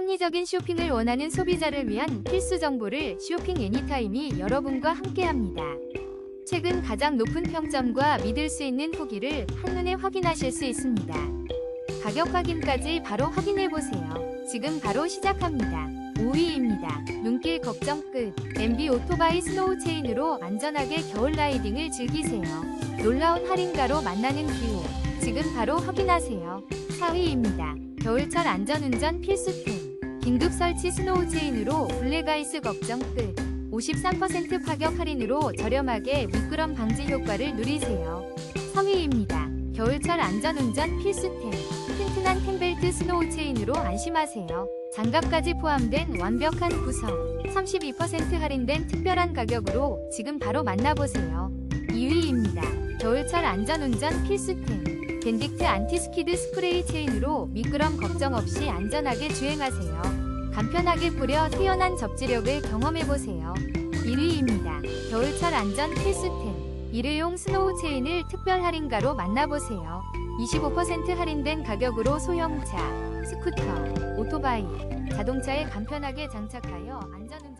합리적인 쇼핑을 원하는 소비자를 위한 필수 정보를 쇼핑 애니타임이 여러분과 함께합니다. 최근 가장 높은 평점과 믿을 수 있는 후기를 한눈에 확인하실 수 있습니다. 가격 확인까지 바로 확인해 보세요. 지금 바로 시작합니다. 5위입니다. 눈길 걱정 끝. MB 오토바이 스노우 체인으로 안전하게 겨울 라이딩을 즐기세요. 놀라운 할인가로 만나는 기호. 지금 바로 확인하세요. 4위입니다. 겨울철 안전운전 필수템. 긴급 설치 스노우 체인으로 블랙아이스 걱정 끝. 53% 파격 할인으로 저렴하게 미끄럼 방지 효과를 누리세요. 3위입니다. 겨울철 안전운전 필수템. 튼튼한 탱벨트 스노우 체인으로 안심하세요. 장갑까지 포함된 완벽한 구성. 32% 할인된 특별한 가격으로 지금 바로 만나보세요. 2위입니다. 안전운전 필수템. 밴딕트 안티스키드 스프레이 체인으로 미끄럼 걱정 없이 안전하게 주행하세요. 간편하게 뿌려 뛰어난 접지력을 경험해보세요. 1위입니다. 겨울철 안전 필수템. 일회용 스노우 체인을 특별 할인가로 만나보세요. 25% 할인된 가격으로 소형차, 스쿠터, 오토바이, 자동차에 간편하게 장착하여 안전